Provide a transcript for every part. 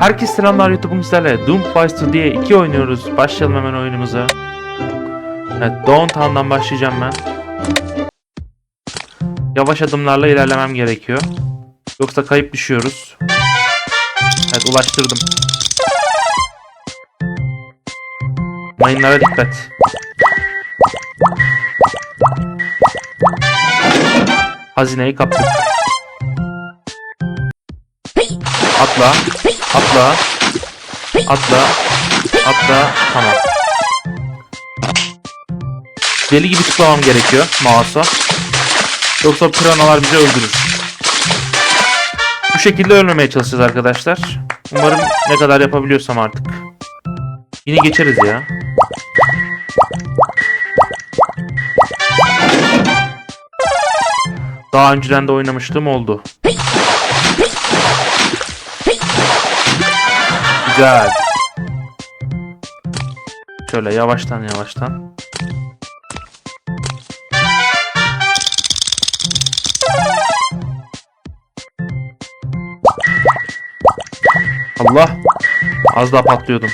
Herkese selamlar YouTube'un sizlerle Doom Fights diye 2 oynuyoruz. Başlayalım hemen oyunumuza. Evet Downtown'dan başlayacağım ben. Yavaş adımlarla ilerlemem gerekiyor. Yoksa kayıp düşüyoruz. Evet ulaştırdım. Mayınlara dikkat. Hazineyi kaptık. Atla. Atla. Atla. Atla. Tamam. Deli gibi tıklamam gerekiyor mouse'a. Yoksa piranalar bizi öldürür. Bu şekilde ölmemeye çalışacağız arkadaşlar. Umarım ne kadar yapabiliyorsam artık. Yine geçeriz ya. Daha önceden de oynamıştım oldu. Güzel. Şöyle yavaştan yavaştan. Allah. Az daha patlıyordum.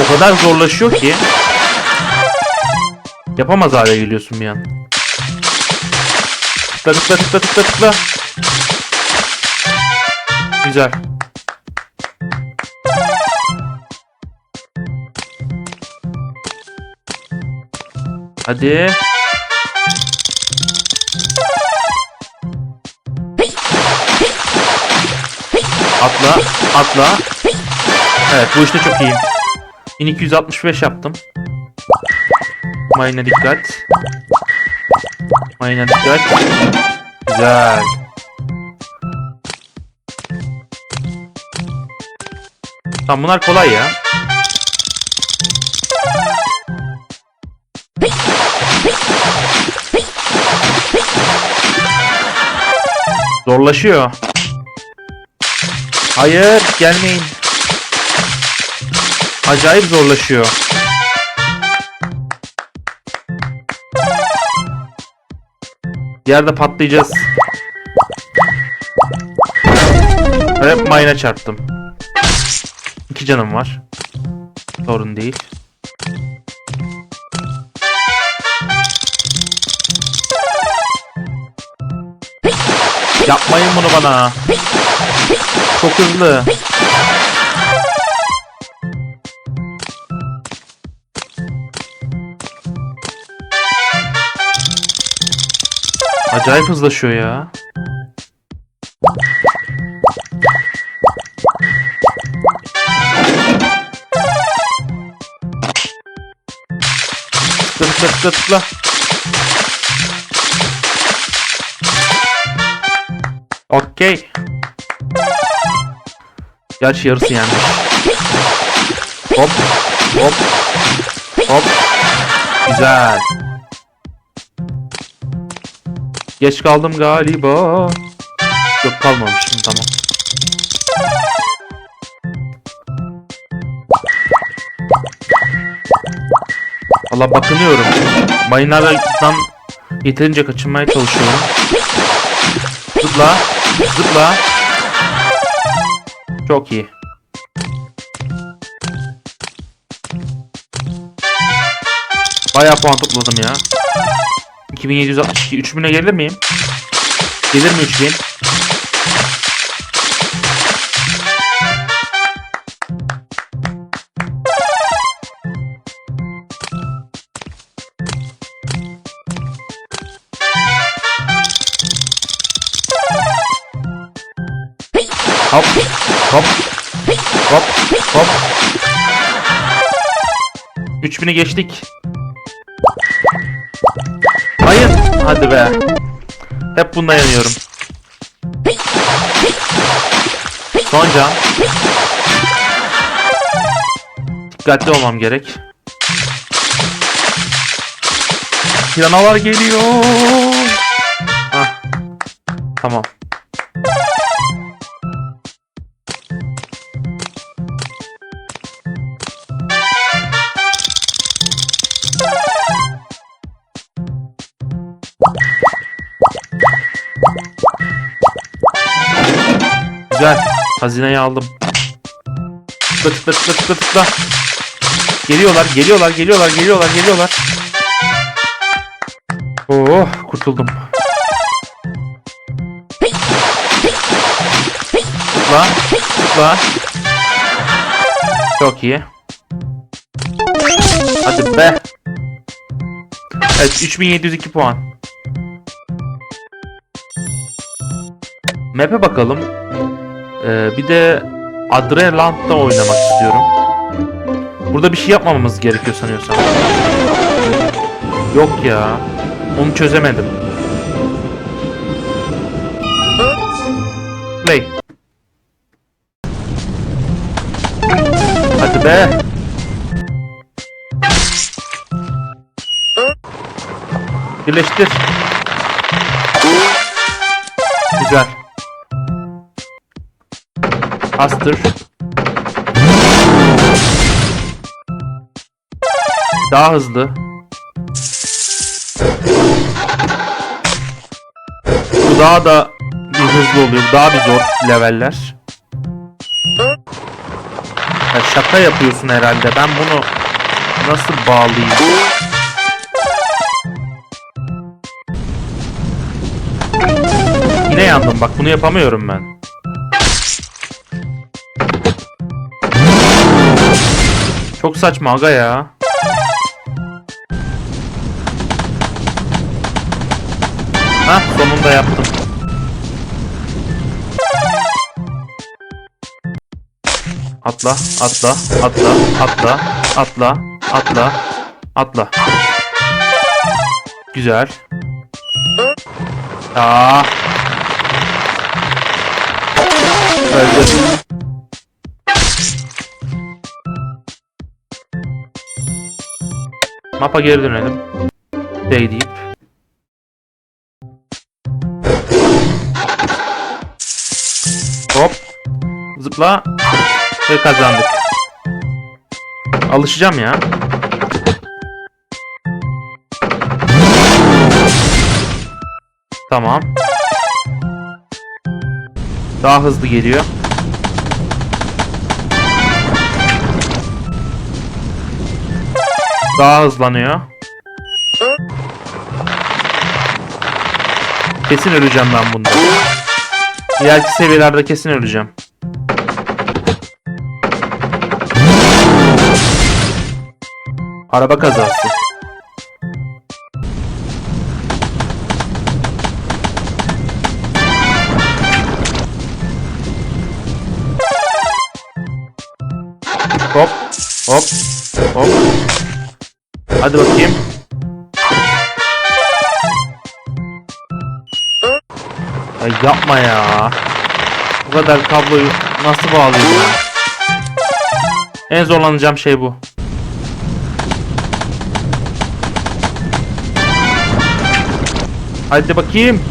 O kadar zorlaşıyor ki. Yapamaz hale geliyorsun bir an. Tıkla tıkla tıkla tıkla tıkla. Güzel. Hadi. Atla, atla. Evet, bu işte çok iyiyim. 1265 yaptım. Mayına dikkat. Mayına dikkat. Güzel. Tamam bunlar kolay ya. Zorlaşıyor. Hayır gelmeyin. Acayip zorlaşıyor. Yerde patlayacağız. Hep mayına çarptım. İki canım var. Sorun değil. Yapmayın bunu bana. Çok hızlı. Acayip hızlaşıyor ya. Tıkla tıkla tıkla tıkla. Okey. Gerçi yarısı yenmiş. Hop. Hop. Hop. Güzel. Geç kaldım galiba. Yok kalmamışım tamam. Valla bakınıyorum. Mayınlardan yeterince kaçınmaya çalışıyorum. Zıpla. Zıpla. Çok iyi. Bayağı puan topladım ya. 2762 3000'e gelir miyim? Gelir mi 3000? Hop hop hop hop 3000'i geçtik. Hadi be. Hep bunda yanıyorum. Son can. Dikkatli olmam gerek. Piranalar geliyor. Hah. Tamam. Güzel. Hazineyi aldım. Tıkla tıkla tıkla tıkla tıkla. Geliyorlar, geliyorlar, geliyorlar, geliyorlar, geliyorlar. Oh, kurtuldum. Tıkla, tıkla. Çok iyi. Hadi be. Evet, 3702 puan. Map'e bakalım. Ee, bir de Adreland'da oynamak istiyorum. Burada bir şey yapmamamız gerekiyor sanıyorsam. Yok ya. Onu çözemedim. Play. Hadi be. Birleştir. Güzel. Astır. Daha hızlı. Bu daha da bir hızlı oluyor. Daha bir zor leveller. Ya şaka yapıyorsun herhalde. Ben bunu nasıl bağlayayım? Yine yandım bak bunu yapamıyorum ben. Çok saçma aga ya. Hah sonunda yaptım. Atla, atla, atla, atla, atla, atla, atla. Güzel. Aa. Öldü. Mapa geri dönelim. Şey deyip. Hop. Zıpla. Ve kazandık. Alışacağım ya. Tamam. Daha hızlı geliyor. Daha hızlanıyor. Kesin öleceğim ben bunda. İleriki seviyelerde kesin öleceğim. Araba kazası. Hadi bakayım. Ay yapma ya. Bu kadar kabloyu nasıl bağlayacağım? En zorlanacağım şey bu. Hadi bakayım.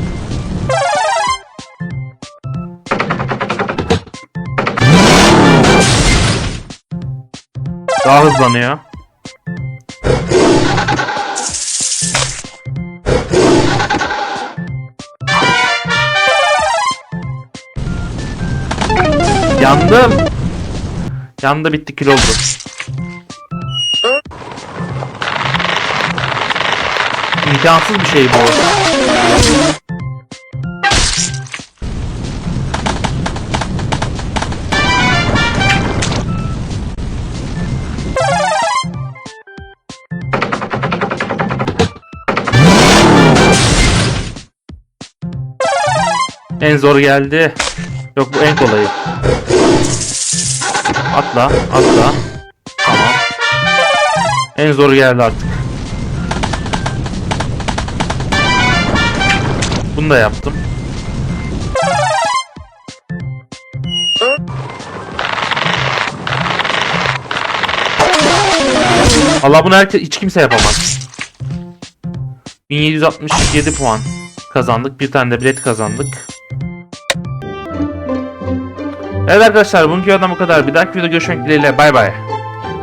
Daha hızlanıyor. Yandım. Yandı bitti kil oldu. İmkansız bir şey bu. En zor geldi. Yok bu en kolayı. Atla, atla. Tamam. En zor geldi artık. Bunu da yaptım. Allah bunu herkes hiç kimse yapamaz. 1767 puan kazandık. Bir tane de bilet kazandık. Evet arkadaşlar bugünkü videodan bu kadar. Bir dahaki videoda görüşmek dileğiyle. Bay bay.